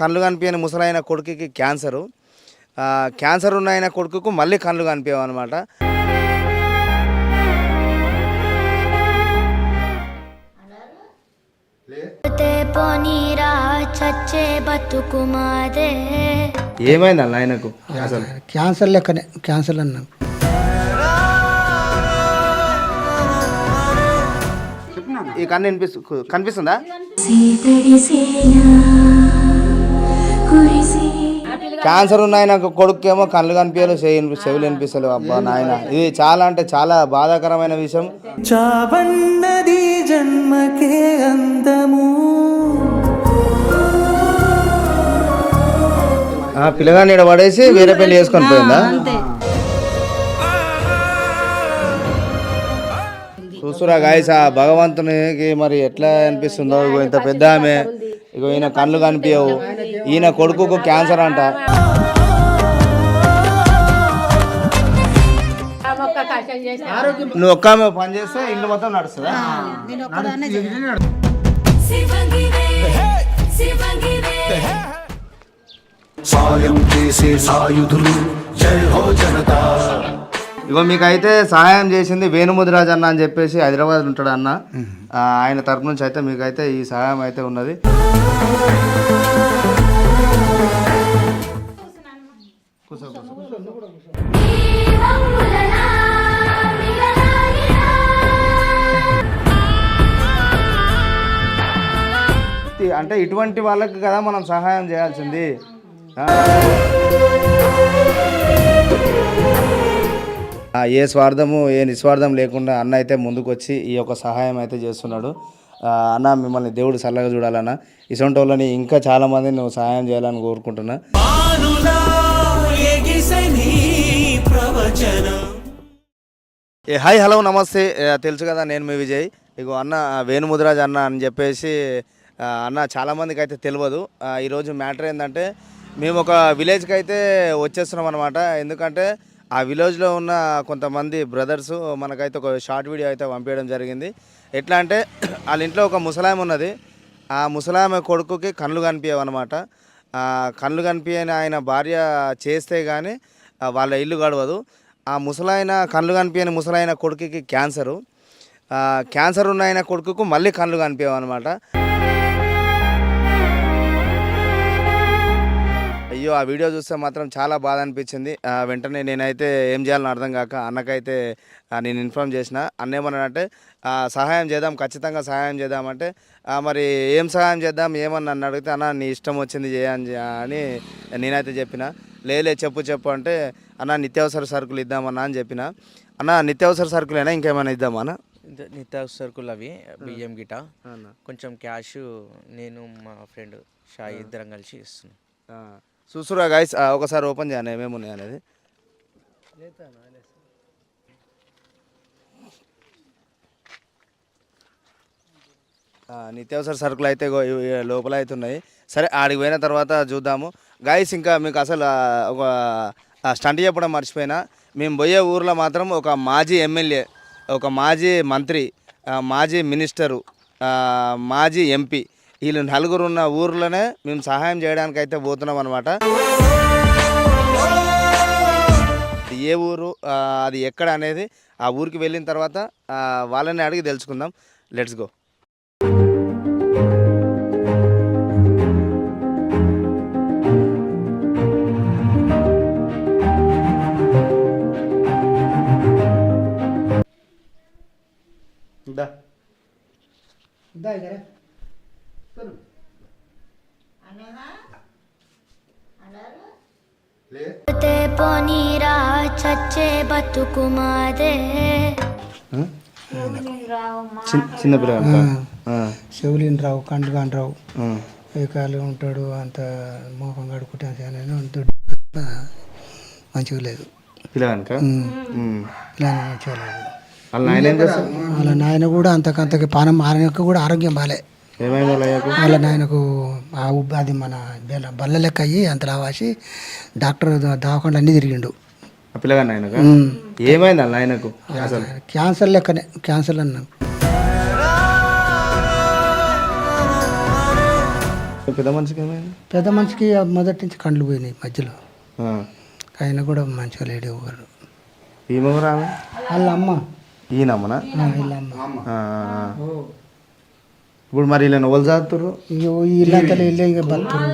కళ్ళు కనిపించని ముసలైన కొడుకుకి క్యాన్సరు. ఆ, క్యాన్సర్ ఉన్న ఆయన కొడుకుకు మళ్ళీ కళ్ళు కనిపించవు అనమాట ఏమైంది అన్న ఆయనకు? క్యాన్సర్. లెక్కనే క్యాన్సర్ అన్నాం. ఈ కన్ను వినిపిస్తు కనిపిస్తుందా? క్యాన్సర్ ఉన్న ఆయన కొడుకేమో కళ్ళు కనిపించలు చెవి చెవులు వినిపిస్తలేవు అబ్బా నాయన. ఇది చాలా అంటే చాలా బాధాకరమైన విషయం. చావన్నది జన్మకే అందము ఆ పిల్లగాని ఈడ పడేసి వేరే పెళ్ళి చేసుకొని పోయిందా? చూసురా గాయస్ ఆ భగవంతునికి మరి ఎట్లా అనిపిస్తుందో ఇంత పెద్ద ఆమె ఇగో ఈయన కళ్ళు కనిపించవు. ఈయన కొడుకుకు క్యాన్సర్ అంట. నువ్వు ఒక్క పని చేస్తే ఇల్లు మొత్తం నడుస్తుందా? సాయం చేసే సాయుధులు జై హో జనతా. ఇగో మీకైతే సహాయం చేసింది వేణుముదిరాజ్ అన్న అని చెప్పేసి హైదరాబాద్ ఉంటాడు అన్న. ఆయన తరపు నుంచి అయితే మీకైతే ఈ సహాయం అయితే ఉన్నది. కూర్చో, అంటే ఇటువంటి వాళ్ళకి కదా మనం సహాయం చేయాల్సింది. ఏ స్వార్థము ఏ నిస్వార్థం లేకుండా అన్న అయితే ముందుకొచ్చి ఈ యొక్క సహాయం అయితే చేస్తున్నాడు. అన్న మిమ్మల్ని దేవుడు చల్లగా చూడాలన్న. ఇసొంటి వాళ్ళని ఇంకా చాలామంది నువ్వు సహాయం చేయాలని కోరుకుంటున్నా. హాయ్ హలో నమస్తే. తెలుసు కదా నేను మీ విజయ్. ఇగో అన్న వేణుముదిరాజ్ అన్న అని చెప్పేసి అన్న చాలామందికి అయితే తెలియదు ఆ, ఈరోజు మ్యాటర్ ఏంటంటే మేము ఒక విలేజ్కి అయితే వచ్చేస్తున్నాం అనమాట ఎందుకంటే ఆ విలేజ్లో ఉన్న కొంతమంది బ్రదర్స్ మనకైతే ఒక షార్ట్ వీడియో అయితే పంపించడం జరిగింది. ఎట్లా అంటే వాళ్ళ ఇంట్లో ఒక ముసలాయం ఉన్నది. ఆ ముసలామె కొడుకుకి కళ్ళు కనిపించవు అనమాట కళ్ళు కనిపించని ఆయన భార్య చేస్తే కానీ వాళ్ళ ఇల్లు గడవదు. ఆ ముసలాయన కళ్ళు కనిపించని ముసలాయన కొడుకుకి క్యాన్సరు. క్యాన్సర్ ఉన్న ఆయన కొడుకుకు మళ్ళీ కళ్ళు కనిపించమన్నమాట అయ్యో ఆ వీడియో చూస్తే మాత్రం చాలా బాధ అనిపించింది. వెంటనే నేనైతే ఏం చేయాలని అర్థం కాక అన్నకైతే నేను ఇన్ఫామ్ చేసిన. అన్న ఏమన్నా అంటే సహాయం చేద్దాం ఖచ్చితంగా సహాయం చేద్దామంటే మరి ఏం సహాయం చేద్దాం? ఏమని నన్ను అడిగితే అన్న నీ ఇష్టం వచ్చింది చేయని చే- అని నేనైతే చెప్పిన. లేలే చెప్పు చెప్పు అంటే అన్న నిత్యావసర సరుకులు ఇద్దామన్నా అని చెప్పిన. అన్న నిత్యావసర సరుకులైనా ఇంకేమైనా ఇద్దామా అన్న? నిత్యావసర సరుకులు అవి బియ్యం గిట. కొంచెం క్యాష్ నేను మా ఫ్రెండ్ షాయి ఇద్దరం కలిసి ఇస్తున్నాం. చూసురా గాయస్ ఒకసారి ఓపెన్ చేయండి ఏమేమి ఉన్నాయి అనేది నిత్యావసర సరుకులు అయితే లోపల అయితే ఉన్నాయి. సరే ఆడికి పోయిన తర్వాత చూద్దాము. గాయస్ ఇంకా మీకు అసలు ఒక స్టంట్ చెప్పడం మర్చిపోయినా. మేము పోయే ఊర్లో మాత్రం ఒక మాజీ ఎమ్మెల్యే ఒక మాజీ మంత్రి మాజీ మినిస్టరు మాజీ ఎంపీ వీళ్ళు నలుగురు ఉన్న ఊర్లోనే మేము సహాయం చేయడానికి అయితే పోతున్నాం అనమాట ఏ ఊరు అది ఎక్కడ అనేది ఆ ఊరికి వెళ్ళిన తర్వాత వాళ్ళని అడిగి తెలుసుకుందాం. లెట్స్ గో తే పోనీరా చచ్చే బతుకు మాదే చిన్న చెవులిని రావు కండ్లు కాని రావు ఏ కాలు ఉంటాడు అంత మోహం కడుకుంటే ఉంటాడు మంచిగా లేదు పిల్లగానిక మంచిగా లేదు వాళ్ళ నాయన ఏం చేస్తారు వాళ్ళ నాయన కూడా అంతకంతకి పానం ఆయనకు కూడా ఆరోగ్యం బాలే. ఏమైంది వాళ్ళ అయ్యకు? వాళ్ళ నాయనకు ఆ ఉబ్బ అది మన బెల్ల బల్ల లెక్క అయ్యి అంత రావాసి డాక్టర్ దావకుండా అన్ని తిరిగిండు. ఆ పిల్లగాని ఆయనక ఏమైంది వాళ్ళ అసలు? క్యాన్సర్ లెక్కనే క్యాన్సర్ అన్నాం. పెద్ద మనిషికి ఏమైంది? పెద్ద మనిషికి మొదటి నుంచి కండ్లు పోయినాయి మధ్యలో. ఆ. ఆయన కూడా మంచిగా లేడు ఎవరు? ఈమె ఎవరు ఆమె? వాళ్ళ అమ్మ. ఈయనమ్మనా ఆ, వీళ్ళ అమ్మ ఆ, ఆ. ఇప్పుడు మరి ఇలా నువ్వులు చదువుతురు ఇల్లంతా ఇల్లే ఇక బతురు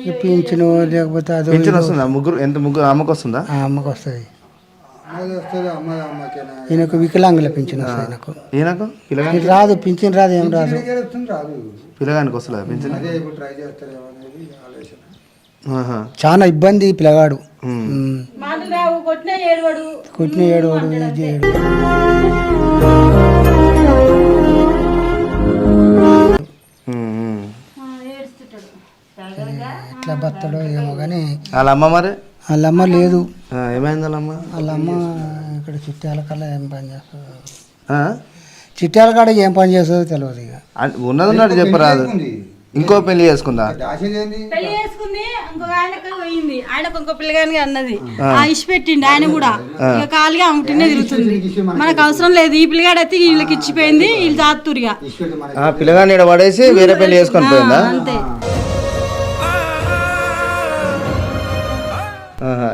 ఇక పింఛను లేకపోతే అది పింఛన్ వస్తుందా? ముగ్గురు ఎంత ముగ్గురు? అమ్మకు వస్తుందా? ఆ అమ్మకు వస్తుంది. ఈయనకు వికలాంగుల పింఛన్ వస్తుంది నాకు ఈయనకు. ఇది రాదు పింఛన్ రాదు ఏం రాదు. పిల్లగానికి వస్తుందా పింఛన్. చాలా ఇబ్బంది పిల్లగాడు. కొట్టిన ఏడవాడు. చేయడు. ఎట్లా బతాడో ఏమో కానీ వాళ్ళ అమ్మ మరి? వాళ్ళ అమ్మ లేదు. ఆ, ఏమైంది వాళ్ళ అమ్మ వాళ్ళ అమ్మ ఇక్కడ చిట్యాల కల్లా ఏం పని చేస్తుందో. ఆ? చిట్యాల కాడ ఏం పని చేస్తుందో తెలియదు ఇక. ఉన్నది ఉన్నట్టు చెప్పరాదు ఇంకో పెళ్ళి చేసుకుందా? పెళ్ళి చేసుకుంది. ఇంకొక ఆయనకు పోయింది. ఆయనకు ఇంకో పిల్లగానికి అన్నది. ఆ. ఇచ్చి పెట్టిండి ఆయన కూడా. ఇక ఖాళీగా అమ్మటినే తిరుగుతుంది. మనకు అవసరం లేదు. ఈ పిల్లగాడు అయితే వీళ్ళకి ఇచ్చిపోయింది వీళ్ళు జాతురిగా ఆ పిల్లగాని పడేసి వేరే పెళ్ళి చేసుకొని పోయిందా? అంతే.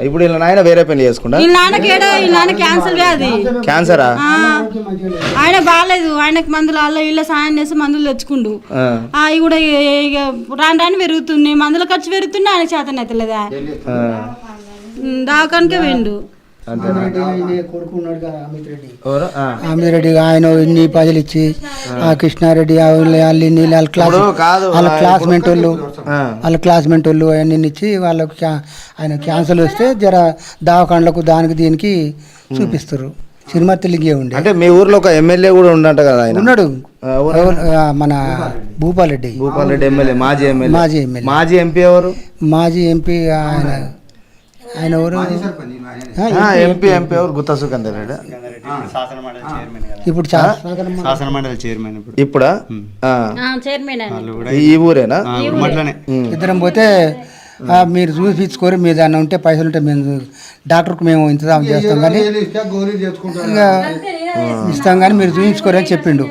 ఇప్పుడు వీళ్ళ నాయన వేరే పెళ్ళి చేసుకుంటా? వీళ్ళ నాన్నకి ఏడో? వీళ్ళ నాన్న క్యాన్సర్ వ్యాధి. క్యాన్సరా ఆ, ఆయన బాగాలేదు. ఆయనకు మందులు వాళ్ళ వీళ్ళ సాయం చేసి మందులు తెచ్చుకుండు. ఆ. అవి కూడా ఇక రాను రాను పెరుగుతున్నాయి మందుల ఖర్చు పెరుగుతున్నాయి ఆయన చేతన అవుతలేదా ఆ. దాకానికే వెండు కొడుకు ఉన్నాడు కదా అమిత్ రెడ్డి. ఆయన ఇన్ని పైసలు ఇచ్చి ఆ. కృష్ణారెడ్డి వాళ్ళు వాళ్ళు ఇన్ని వాళ్ళ క్లాస్ వాళ్ళ క్లాస్మేట్ వాళ్ళు. వాళ్ళ క్లాస్మేట్ వాళ్ళు అవన్నీ ఇచ్చి వాళ్ళకి ఆయన క్యాన్సర్ వస్తే జర దవాఖానలకు దానికి దీనికి చూపిస్తారు. సినిమా తెలుగే ఉండే. అంటే మీ ఊర్లో ఒక ఎమ్మెల్యే కూడా ఉండంట కదా ఆయన? ఉన్నాడు. మన భూపాల్ రెడ్డి భూపాల్ రెడ్డి ఎమ్మెల్యే మాజీ ఎమ్మెల్యే. మాజీ ఎమ్మెల్యే. మాజీ ఎంపీ ఎవరు? మాజీ ఎంపీ ఆయన. ఆయన ఎవరు? ఎంపీ ఎంపీ ఎవరు? గుత్తా సుఖందర్ రెడ్డి? ఇప్పుడు చాలా శాసనమండలి చైర్మన్. ఇప్పుడు. ఇప్పుడా? ఆ. చైర్మన్ ఈ ఊరేనా? ఇద్దరం పోతే మీరు చూపించుకోరు మీ దాన్ని ఉంటే పైసలు ఉంటే మేము డాక్టర్కి మేము ఇంతజాం చేస్తాం కానీ ఇక ఇస్తాం కానీ మీరు చూపించుకోరు అని చెప్పిండు.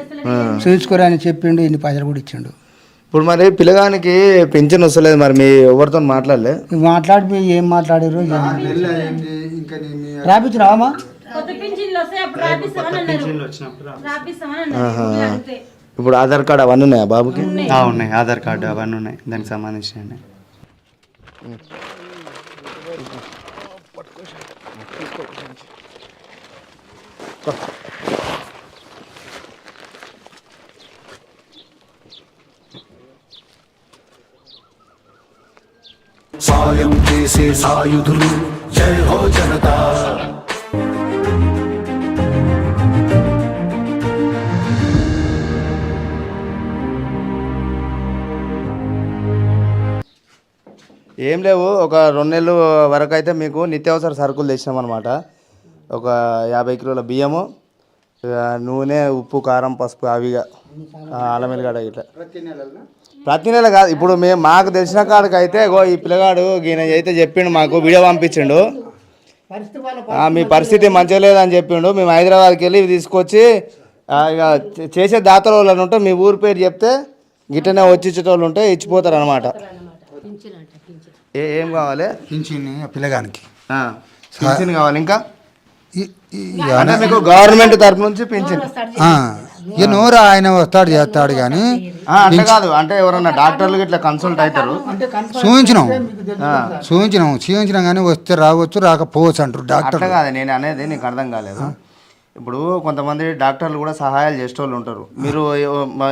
చూపించుకోరు అని చెప్పిండు ఇన్ని పైసలు కూడా ఇచ్చిండు. ఇప్పుడు మరి పిల్లగానికి పింఛన్ వస్తలేదు మరి మీ ఎవరితో మాట్లాడలే? మాట్లాడి మీరు ఏం మాట్లాడారు? రాపించు రామా కొత్త పింఛన్లు వస్తాయి అప్పుడు రాపిస్తామని అన్నారు. రాపిస్తామని అన్నారు అడిగితే. ఇప్పుడు ఆధార్ కార్డు అవన్నీ ఉన్నాయా బాబుకి? ఆ, ఉన్నాయి. ఆధార్ కార్డు అవన్నీ ఉన్నాయి. దానికి సంబంధించిన సాయం చేసే సాయుధులు. జై హో జనతా. ఏం లేవు ఒక రెండు నెలలు వరకు అయితే మీకు నిత్యావసర సరుకులు తెచ్చినామన్నమాట. ఒక యాభై కిలోల బియ్యము నూనె ఉప్పు కారం పసుపు అవిగా అల్లం వెల్లిగడ్డ ఇట్లా ప్రతి నెల కాదు. ఇప్పుడు మేము మాకు తెలిసిన కాడికి అయితే ఇగో ఈ పిల్లగాడు ఈయన అయితే చెప్పిండు మాకు వీడియో పంపించిండు. ఆ, మీ పరిస్థితి మంచిగా లేదని చెప్పిండు. మేము హైదరాబాద్కి వెళ్ళి ఇవి తీసుకొచ్చి ఆ, ఇక చేసే దాతల వాళ్ళు ఉంటే మీ ఊరి పేరు చెప్తే గిట్టనే వచ్చి ఇచ్చేటోళ్ళు ఉంటే ఇచ్చిపోతారు అనమాట ఏం కావాలి? పింఛన్ పిల్లగానికి. పింఛన్ కావాలి ఇంకా? గవర్నమెంట్ తరపు నుంచి ఆ, ఇక నోరు ఆయన వస్తాడు చేస్తాడు కానీ అట్లా కాదు అంటే ఎవరన్నా డాక్టర్లు ఇట్లా కన్సల్ట్ అవుతారు చూపించినాం చూపించినాం చూపించినాం కానీ వస్తే రావచ్చు రాకపోవచ్చు అంటారు డాక్టర్ అట్లా కాదు నేను అనేది నీకు అర్థం కాలేదు. ఇప్పుడు కొంతమంది డాక్టర్లు కూడా సహాయాలు చేసేటోళ్ళు ఉంటారు. మీరు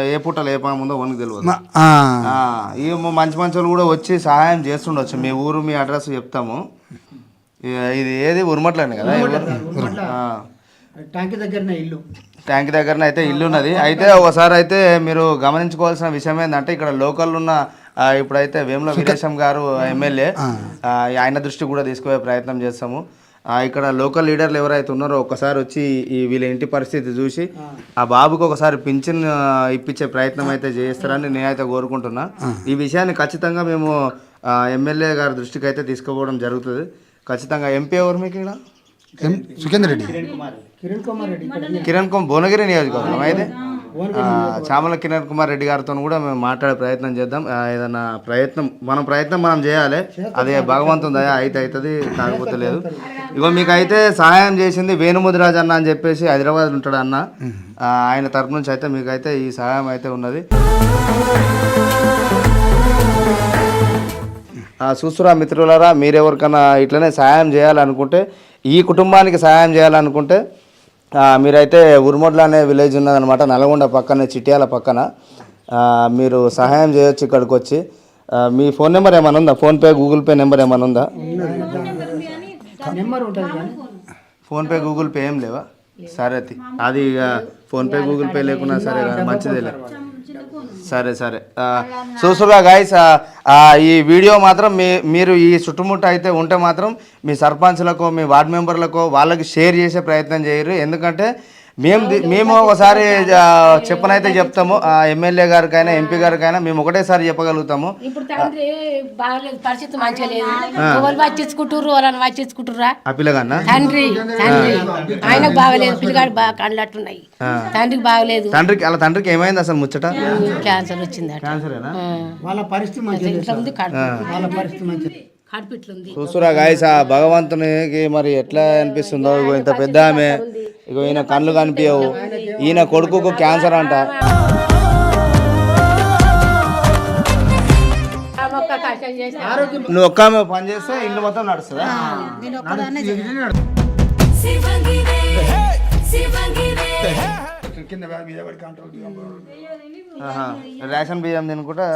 ఏ- పూటలు ఏ పని ఉందో వనికి తెలియదు ఆ, ఆ, ఈ మంచి మంచి వాళ్ళు కూడా వచ్చి సహాయం చేస్తుండొచ్చు. మీ ఊరు మీ అడ్రస్ చెప్తాము. ఇది ఏది ఉరుమట్లని కదా. ట్యాంక్ దగ్గరనే ఇల్లు. ట్యాంక్ దగ్గరనే అయితే ఇల్లు ఉన్నది అయితే ఒకసారి అయితే మీరు గమనించుకోవాల్సిన విషయం ఏంటంటే ఇక్కడ లోకల్ ఉన్న ఆ, ఇప్పుడైతే వేముల వీరేశం గారు ఎమ్మెల్యే ఆ, ఆయన దృష్టి కూడా తీసుకుపోయే ప్రయత్నం చేస్తాము. ఆ, ఇక్కడ లోకల్ లీడర్లు ఎవరైతే ఉన్నారో ఒకసారి వచ్చి ఈ వీళ్ళ ఇంటి పరిస్థితి చూసి ఆ. బాబుకి ఒకసారి పింఛన్ ఆ, ఇప్పించే ప్రయత్నం అయితే చేస్తారని నేనైతే కోరుకుంటున్నా. ఈ విషయాన్ని ఖచ్చితంగా మేము ఆ, ఎమ్మెల్యే గారి దృష్టికి అయితే తీసుకుపోవడం జరుగుతుంది. ఖచ్చితంగా ఎంపీ ఎవరు మీకు ఇక్కడ? సుఖేందర్ రెడ్డి. కిరణ్ కుమార్ రెడ్డి. ఇక్కడ కిరణ్ కుమార్ భువనగిరి నియోజకవర్గం అయితే? ఆ, చామల కిరణ్ కుమార్ రెడ్డి గారితో కూడా మేము మాట్లాడే ప్రయత్నం చేద్దాం. ఏదైనా ప్రయత్నం మన ప్రయత్నం మనం చేయాలి. అదే భగవంతుని దయ అయితే అవుతుంది కాకపోతే లేదు. ఇగో మీకు అయితే సహాయం చేసింది వేణుముదిరాజ్ అన్న అని చెప్పేసి హైదరాబాద్ ఉంటాడు అన్న. ఆయన తరపు నుంచి అయితే మీకు అయితే ఈ సహాయం అయితే ఉన్నది. చూస్తురా మిత్రులారా మీరెవరికైనా ఇట్లనే సహాయం చేయాలనుకుంటే ఈ కుటుంబానికి సహాయం చేయాలనుకుంటే మీరైతే ఉరుమొడ్ల అనే విలేజ్ ఉన్నదనమాట నల్గొండ పక్కన చిట్యాల పక్కన. మీరు సహాయం చేయొచ్చు ఇక్కడికి వచ్చి మీ ఫోన్ నెంబర్ ఏమైనా ఉందా? ఫోన్పే గూగుల్ పే నెంబర్ ఏమైనా ఉందా? ఫోన్పే గూగుల్ పే ఏం లేవా? సరే. అది ఇక ఫోన్పే గూగుల్ పే లేకున్నా సరే కదా, మంచిదేలే సరే సరే. ఆ, చూస్తురా గాయస్ ఈ వీడియో మాత్రం మీ మీరు ఈ చుట్టుముట్ట అయితే ఉంటే మాత్రం మీ సర్పంచ్లకో మీ వార్డ్ మెంబర్లకో వాళ్ళకి షేర్ చేసే ప్రయత్నం చేయరు. ఎందుకంటే మేము మేము ఒకసారి చెప్పనైతే చెప్తాము. ఎమ్మెల్యే గారికైనా ఎంపీ గారికైనా మేము ఒకటేసారి చెప్పగలుగుతాము. ఇప్పుడు తండ్రి బాగలేదు పరిస్థితి మంచిగా లేదు. ఎవరు పట్టించుకుంటుర్రు వాళ్ళని పట్టించుకుంటుర్రా ఆ పిల్లగాన్న? తండ్రి తండ్రి. ఆయనకు బాగలేదు పిల్లగాడు బాగా కండ్లట్టున్నాయి తండ్రికి బాగలేదు. తండ్రికి అలా తండ్రికి ఏమైంది అసలు ముచ్చట? క్యాన్సర్ వాళ్ళ పరిస్థితి మంచిది కడుపు వాళ్ళ పరిస్థితి మంచిది కడుపు ఇట్లుంది చూస్తురా గాయస్ ఆ భగవంతునికి మరి ఎట్లా అనిపిస్తుందో? ఇంత పెద్ద ఆమె ఇగో ఈయన కళ్ళు కనిపించవు ఈయన కొడుకుకు క్యాన్సర్ అంట. నువ్వు ఒక్క ఆమె పని చేస్తే ఇల్లు మొత్తం నడుస్తుందా. రేషన్ బియ్యం తినుకుంటా?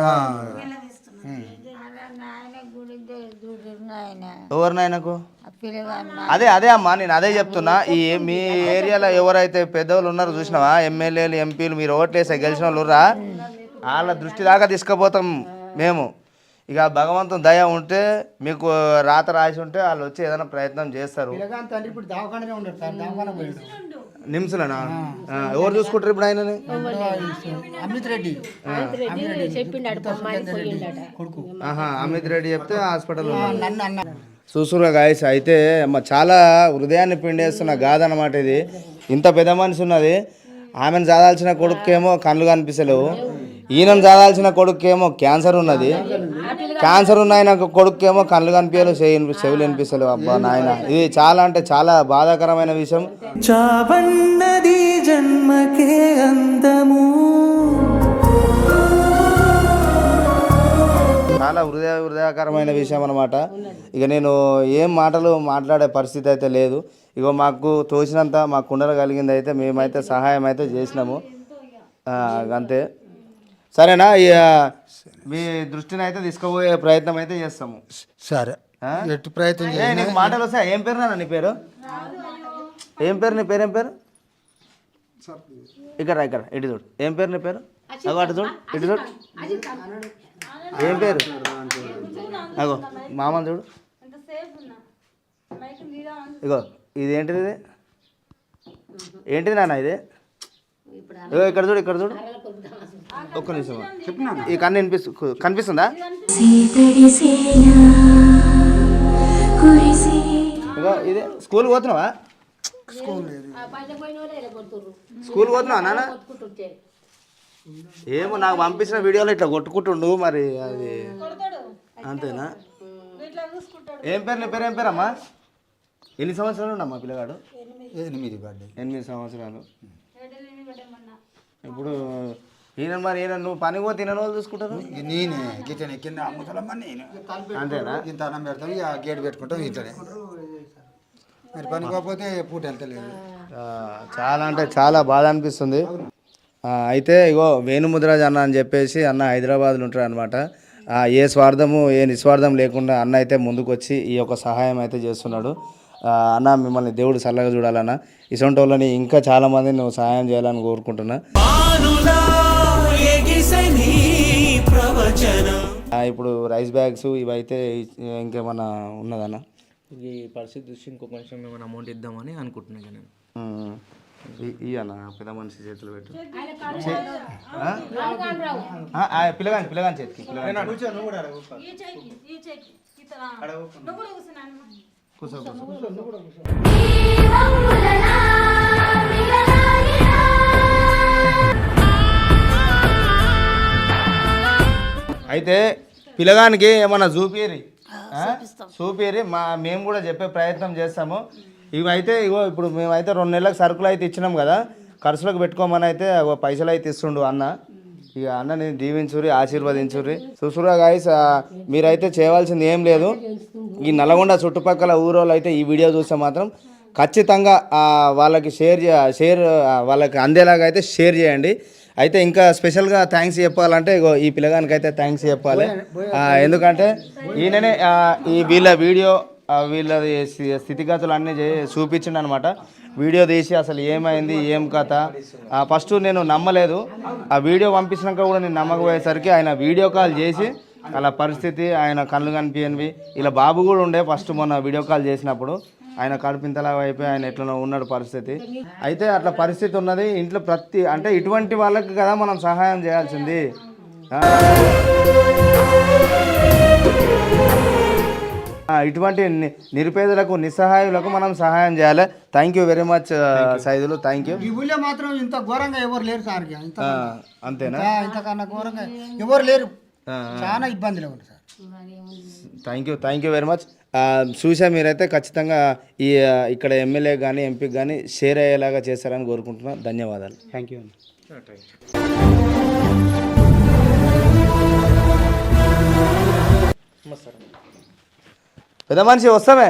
ఎవరు నాయనకు? అదే అదే అమ్మా నేను అదే చెప్తున్నా. ఈ మీ ఏరియాలో ఎవరైతే పెద్దవాళ్ళు ఉన్నారో చూసినావా? ఎమ్మెల్యేలు ఎంపీలు మీరు ఓట్లేసే గెలిచిన వాళ్ళు రా వాళ్ళ దృష్టి దాకా తీసుకుపోతాం మేము. ఇక భగవంతుని దయ ఉంటే మీకు రాత రాసి ఉంటే వాళ్ళు వచ్చి ఏదైనా ప్రయత్నం చేస్తారు. నిమ్స్లనా? ఎవరు చూసుకుంటారు ఇప్పుడు ఆయనని? అమిత్ రెడ్డి. అమిత్ రెడ్డి చెప్తే హాస్పిటల్ నన్ను అన్న చూసురా గాయస్ అయితే అమ్మ చాలా హృదయాన్ని పిండేస్తున్న గాథ అన్నమాట ఇది. ఇంత పెద్ద మనిషి ఉన్నది. ఆమెను చదాల్సిన కొడుకేమో కళ్ళు కనిపిస్తలేవు. ఈయనను చదాల్సిన కొడుకేమో క్యాన్సర్ ఉన్నది. క్యాన్సర్ ఉన్న ఆయన కొడుకేమో కళ్ళు కనిపించలేవు చెవి చెవులు వినిపిస్తలేవు అబ్బా నాయన. ఇది చాలా అంటే చాలా బాధాకరమైన విషయం. చావన్నది జన్మకే అందము చాలా హృదయ హృదయకరమైన విషయం అనమాట ఇక నేను ఏం మాటలు మాట్లాడే పరిస్థితి అయితే లేదు. ఇగో మాకు తోచినంత మా కుండలు కలిగింది అయితే మేమైతే సహాయం అయితే చేసినాము. అంతే. సరేనా? మీ దృష్టిని అయితే తీసుకుపోయే ప్రయత్నం అయితే చేస్తాము. సరే? ఎట్టి ప్రయత్నం నీకు మాటలు వస్తాయి? ఏం పేరు నాన్న నీ పేరు? ఏం పేరు నీ పేరు? ఏం పేరు? ఇక్కడ ఇక్కడ ఇటు చూడు. ఏం పేరు నీ పేరు? అగో అటు చూడు. ఇటు చూడు. ఏం పేరు? అగో మామని చూడు. ఇగో ఇది ఏంటిది ఇది? ఏంటిది నాన్న ఇది? ఇక్కడ చూడు ఇక్కడ చూడు. ఒక్క నిమిషం. చెప్పినా ఈ కన్ను వినిపిస్తు కనిపిస్తుందా? ఇదే స్కూల్ పోతున్నావా? స్కూల్ పోతున్నావా నాన్న? ఏమో నాకు పంపించిన వీడియోలో ఇట్లా కొట్టుకుంటుండు మరి అది. అంతేనా? ఏం పేరు నీ పేరు ఏం పేరమ్మా? ఎన్ని సంవత్సరాలు ఉండమ్మా పిల్లగాడు? ఎనిమిది. ఎనిమిది సంవత్సరాలు. ఇప్పుడు ఈయన మరి ఈయన నువ్వు పని పోతే ఈయన వాళ్ళు చూసుకుంటారు? నేనే గిట్టనే కింద అమ్ముతలమ్మ నేను? అంతేనా? ఇంత అన్నం పెడతాం ఇక గేట్ పెట్టుకుంటాం ఇట్లనే మరి పని కాకపోతే పూట వెళ్తలేదు. చాలా అంటే చాలా బాధ అనిపిస్తుంది. అయితే ఇగో వేణుముద్రాజ్ అన్న అని చెప్పేసి అన్న హైదరాబాద్లో ఉంటాడు అనమాట ఏ స్వార్థము ఏ నిస్వార్థం లేకుండా అన్న అయితే ముందుకు వచ్చి ఈ యొక్క సహాయం అయితే చేస్తున్నాడు. అన్న మిమ్మల్ని దేవుడు చల్లగా చూడాలన్న ఇసొంటి వాళ్ళని ఇంకా చాలామంది నువ్వు సహాయం చేయాలని కోరుకుంటున్నా. బానులా ఎగిసని ప్రవచనం. ఆ, ఇప్పుడు రైస్ బ్యాగ్స్ ఇవైతే ఇంకేమన్నా ఉన్నదన్న? ఈ పరిస్థితి చూసి ఇంకో కొంచెం ఏమైనా అమౌంట్ ఇద్దామని అనుకుంటున్నాను నేను. పెద్ద మనిషి చేతులు పెట్టు. పిల్లగాని పిల్లగాని చేతికి పిల్లగాని అయితే పిలగానికి ఏమన్నా చూపిరి? చూపిరి. మా మేము కూడా చెప్పే ప్రయత్నం చేస్తాము. ఇవి అయితే ఇగో ఇప్పుడు మేమైతే రెండు నెలలకు సరుకులు అయితే ఇచ్చినాం కదా. ఖర్చులకు పెట్టుకోమని అయితే పైసలు అయితే ఇస్తుండు అన్న. ఇక అన్నని దీవించురి ఆశీర్వదించురి చూసురా గాయస్ మీరైతే చేయవలసింది ఏం లేదు. ఈ నల్గొండ చుట్టుపక్కల ఊరోళ్ళు అయితే ఈ వీడియో చూస్తే మాత్రం ఖచ్చితంగా వాళ్ళకి షేర్ షేర్ వాళ్ళకి అందేలాగా అయితే షేర్ చేయండి. అయితే ఇంకా స్పెషల్గా థ్యాంక్స్ చెప్పాలంటే ఈ పిల్లగానికి అయితే థ్యాంక్స్ చెప్పాలి ఎందుకంటే ఈయననే ఈ వీళ్ళ వీడియో స్థి- స్థితిగతులు అన్నీ చూపించిండు అనమాట వీడియో తీసి అసలు ఏమైంది ఏం కథ? ఫస్ట్ నేను నమ్మలేదు. ఆ వీడియో పంపించినాక కూడా నేను నమ్మకపోయేసరికి ఆయన వీడియో కాల్ చేసి అలా పరిస్థితి ఆయన కళ్ళు కనిపించనివి. ఇలా బాబు కూడా ఉండే ఫస్ట్ మొన్న వీడియో కాల్ చేసినప్పుడు. ఆయన కడుపింతలా అయిపోయి ఆయన ఎట్లనో ఉన్నాడు పరిస్థితి. అయితే అట్లా పరిస్థితి ఉన్నది ఇంట్లో ప్రతి అంటే ఇటువంటి వాళ్ళకి కదా మనం సహాయం చేయాల్సింది. ఇటువంటి నిరుపేదలకు నిస్సహాయులకు మనం సహాయం చేయాలి. Thank you very much Saidulu. Thank you ఈ ఊళ్ళో మాత్రం ఇంత ఘోరంగా ఎవరు లేరు సార్ అంతేనా? ఇంతకన్నా ఘోరంగా ఎవరు లేరు. చాలా ఇబ్బందులు ఉంది sir. Thank you thank you very much చూసా మీరైతే ఖచ్చితంగా ఈ ఇక్కడ ఎమ్మెల్యే కానీ ఎంపీకి కానీ షేర్ అయ్యేలాగా చేస్తారని కోరుకుంటున్నాను ధన్యవాదాలు. థ్యాంక్ యూ పెద్ద మనిషి వస్తామే.